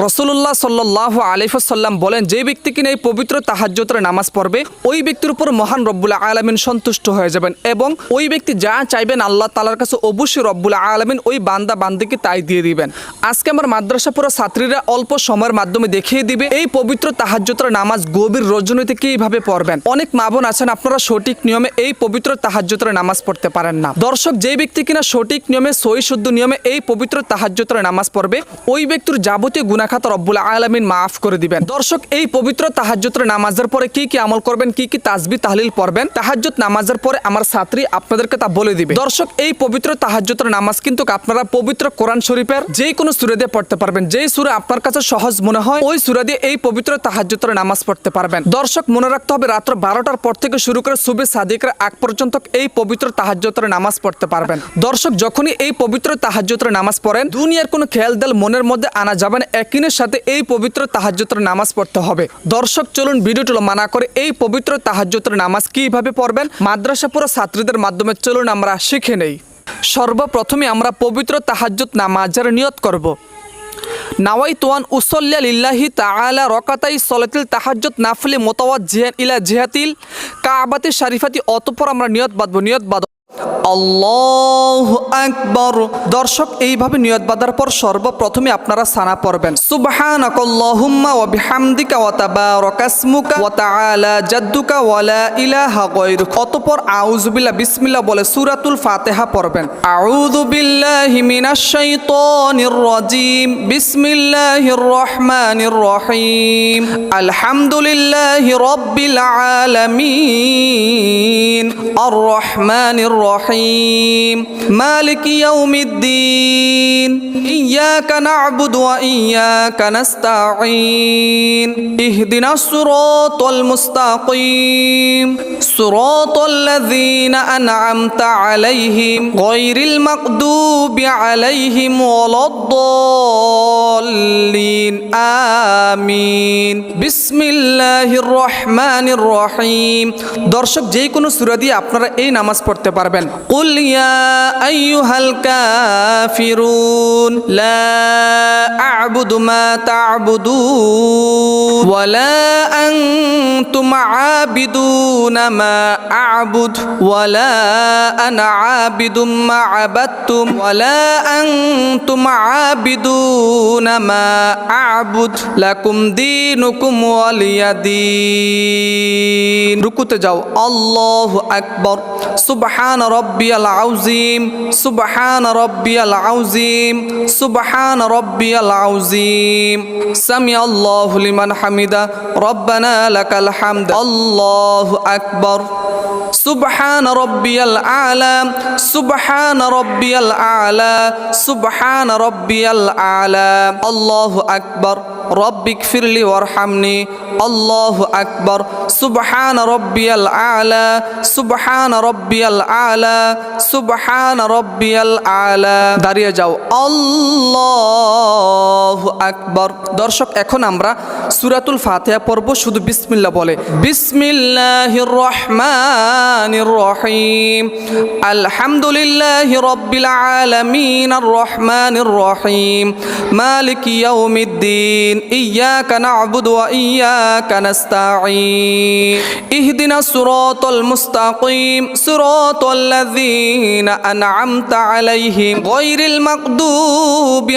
রসুল্লাহ সাল্লাহ আলিফাসাল্লাম বলেন, যে ব্যক্তি কিনা এই পবিত্র তাহাজ্যতের নামাজ পড়বে, ওই ব্যক্তির উপর মহান রব্বুল আলমিন সন্তুষ্ট হয়ে যাবেন এবং ওই ব্যক্তি যা চাইবেন আল্লাহ তালার কাছে অবশ্যই রব্বুল আলমিন ওই বান্দা বান্দিকে তাই দিয়ে দিবেন। আজকে আমার মাদ্রাসা পুরো ছাত্রীরা অল্প সময়ের মাধ্যমে দেখিয়ে দিবে এই পবিত্র তাহাজ্যতের নামাজ গভীর রজনীতে কীভাবে পড়বেন। অনেক মা বোন আছেন, আপনারা সঠিক নিয়মে এই পবিত্র তাহাজ্যতের নামাজ পড়তে পারেন না। দর্শক, যে ব্যক্তি কিনা সঠিক নিয়মে, সই শুদ্ধ নিয়মে এই পবিত্র তাহাজ্যতের নামাজ পড়বে, ওই ব্যক্তির যাবতীয় গুনাখাত রব্বুল আলমিন মাফ করে দিবেন। দর্শক, এই পবিত্র তাহাজ্যতের নামাজের পরে কি কি আমল করবেন, কি কি তাজবি তাহলিল পড়বেন, তাহাজ্জুদ নামাজের পরে আমার ছাত্রী আপনাদেরকে তা বলে দিবে। দর্শক, এই পবিত্র তাহাজ্জুদের নামাজ কিন্তু আপনারা পবিত্র কোরআন শরীফের যে কোনো সুরে দিয়ে পড়তে পারবেন। যেই সুরে আপনার কাছে সহজ মনে হয়, ওই সুরে দিয়ে এই পবিত্র তাহাজ্জুদের নামাজ পড়তে পারবেন। দর্শক, মনে রাখতে হবে রাত্র বারোটার পর থেকে শুরু করে সুবে সাদিকের আগ পর্যন্ত এই পবিত্র তাহাজ্জুদের নামাজ পড়তে পারবেন। দর্শক, যখনই এই পবিত্র তাহাজ্জুদের নামাজ পড়েন, দুনিয়ার কোনো খেয়াল দেল মনের মধ্যে আনা যাবেন না একিনের সাথে এই পবিত্র তাহাজ্জুদের নামাজ পড়তে হবে। দর্শক, চলুন ভিডিওটি মানা করে এই পবিত্র তাহাজ্জুদের নামাজ কীভাবে পড়বেন? মাদ্রাসা পুরো ছাত্রীদের মাধ্যমে চলুন আমরা শিখে নেই। সর্বপ্রথমে আমরা পবিত্র তাহাজ্জুদ নামাজের নিয়ত করব। নাওয়াই তোয়ান উসল্লা লিল্লাহি তাআলা রকাতাই সলাতিল তাহাজ্জুদ নাফলি মোতাওয়াজ জিহান ইলা জিহাতিল কাবাতি শারিফাতি, অতঃপর আমরা নিয়ত বাঁধবো, নিয়ত বাঁধ আল্লাহ আকবর। দর্শক, এইভাবে নিয়ত বাঁধার পর সর্বপ্রথমে আপনারা সানা পড়বেন। সুবহানাকাল্লাহুম্মা ওয়া বিহামদিকা ওয়া তাবারাকাসমুকা ওয়া তাআলা জাদ্দুকা ওয়া লা ইলাহা গায়রুক। অতঃপর আউযু বিল্লাহ বিসমিল্লাহ বলে সূরাতুল ফাতিহা পড়বেন। আউযু বিল্লাহি মিনাশ শাইতানির রাজিম। বিসমিল্লাহির রহমানির রহিম। আলহামদুলিল্লাহি রাব্বিল আলামিন। আর রহমানির রহিম মালিক ইয়াউমিদ্দিন ইয়াকা না'বুদু ওয়া ইয়াকা নাস্তাঈন ইহদিনাস সিরাতাল মুস্তাকিম সিরাতাল লাযীনা আন'আমতা আলাইহিম গায়রিল মাগদুবি আলাইহিম ওয়ালাদ-দাল্লিন আমিন বিসমিল্লাহির রহমানির রহিম দর্শক যে কোনো সূরা দিয়ে আপনারা এই নামাজ পড়তে পারবেন। কুল ইয়া আইয়ুহাল কাফিরুন, লা আ'বুদু মা তা'বুদুন ওয়ালা আনতুম আবিদুনা মা আ'বুদ ওয়ালা আনা আবিদুম মা আবাদতুম ওয়ালা আনতুম আবিদুনা মা আ'বুদ লাকুম দীনুকুম ওয়ালিয়াদিন রুকুতে যাও আল্লাহু আকবার সুবহান রব্বিয়াল আউজিম সুবহান রব্বিয়াল আউজিম সুবহান রব্বিয়াল আউজিম সামি আল্লাহু লিমান হামিদা রব্বানা লাকাল হামদ আল্লাহু আকবার। সুবহান রব্বিয়াল আলা, সুবহান রব্বিয়াল আলা, সুবহান রব্বিয়াল আলা। আল্লাহু আকবার রব্বিক ফিরলি ওয়ারহামনি। আল্লাহু আকবার, সুবহান রব্বিয়াল আলা, সুবহান রব্বিয়াল আলা, সুবহান রব্বিয়াল আলা। দাঁড়িয়ে যাও। আল্লাহু আকবার। দর্শক, এখন আমরা সূরাতুল ফাতিহা পড়ব, শুধু বিসমিল্লাহ বলে। বিসমিল্লাহির রহমানির রহিম। আলহামদুলিল্লাহি রাব্বিল আলামিন আর রহমানির রহিম। মালিক ইয়াউমিদ্দিন। ইয়াকা না'বুদু ওয়া ইয়াকা নাস্তাঈন। ইহদিনাস সিরাতাল মুস্তাকিম। সিরাতাল লাযীনা আন'আমতা আলাইহিম। গায়রিল মাগদুবি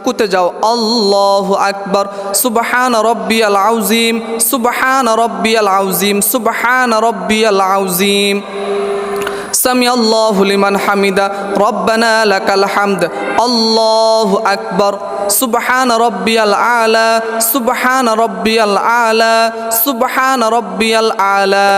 রুকুতে যাও। আল্লাহ আকবর। সুবাহান রব্বিয়াল আউজিম। সুবাহান রব্বিয়াল আউজিম। সুবাহান রব্বিয়াল আউজিম। সামি আল্লাহ লিমান হামিদা। রব্বানা লাকাল হামদ। আল্লাহ আকবর। সুবহান রব্বিয়াল আলা। সুবহান রব্বিয়াল আলা। সুবহান রব্বিয়াল আলা।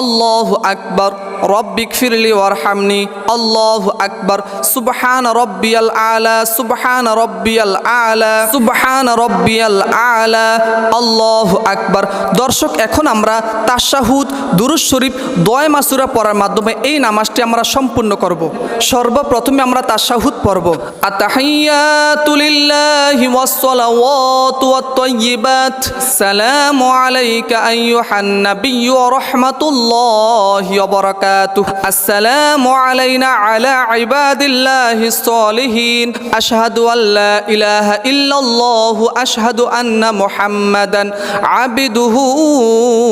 আল্লাহ আকবর। রব্বিক ফিরলি ওয়ারহামনি। আল্লাহু আকবর, সুবহান রব্বিয়াল আলা, সুবহান রব্বিয়াল আলা, সুবহান রব্বিয়াল আলা, আল্লাহু আকবর। দর্শক, এখন আমরা তাশাহুদ দুরুজ শরীফ দয় মাসুরা পড়ার মাধ্যমে এই নামাজটি আমরা সম্পূর্ণ করব। সর্বপ্রথমে আমরা তাশাহুদ পড়ব। আতাহিয়াতু লিল্লাহি ওয়াসসালাওয়াতু ওয়াত-তাইয়্যিবাত সালামু আলাইকা আইয়ুহান নাবিয়্যু ওয়া রাহমাতুল্লাহি ওয়া বারাকাতুহু। আসসালামু আলাইনা আলা ইবাদিল্লাহিস সালিহিন আশহাদু আল্লা ইলাহা ইল্লাল্লাহু আশহাদু আন্না মুহাম্মাদান আবদুহু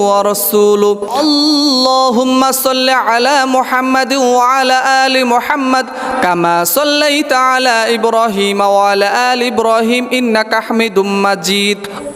ওয়া রাসূলুহু আল্লাহুম্মা সাল্লি আলা মুহাম্মাদ ওয়া আলা আলি মুহাম্মাদ কামা সাল্লাইতা আলা ইব্রাহিম ওয়া আলা আলি ইব্রাহিম ইন্নাকা হামিদুম মাজিদ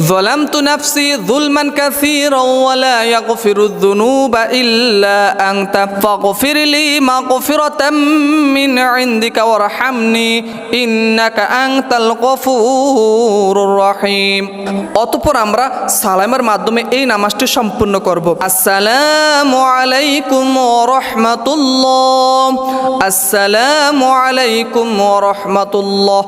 ظلمت نفسي ظلما كثيرا ولا يغفر الذنوب إلا أنت فاغفر لي مغفرة من عندك وارحمني إنك أنت الغفور الرحيم অতঃপর আমরা সালামের মাধ্যমে এই নামাজটি সম্পূর্ণ করব আসসালামু আলাইকুম ওয়া রাহমাতুল্লাহ আসসালামু আলাইকুম ওয়া রাহমাতুল্লাহ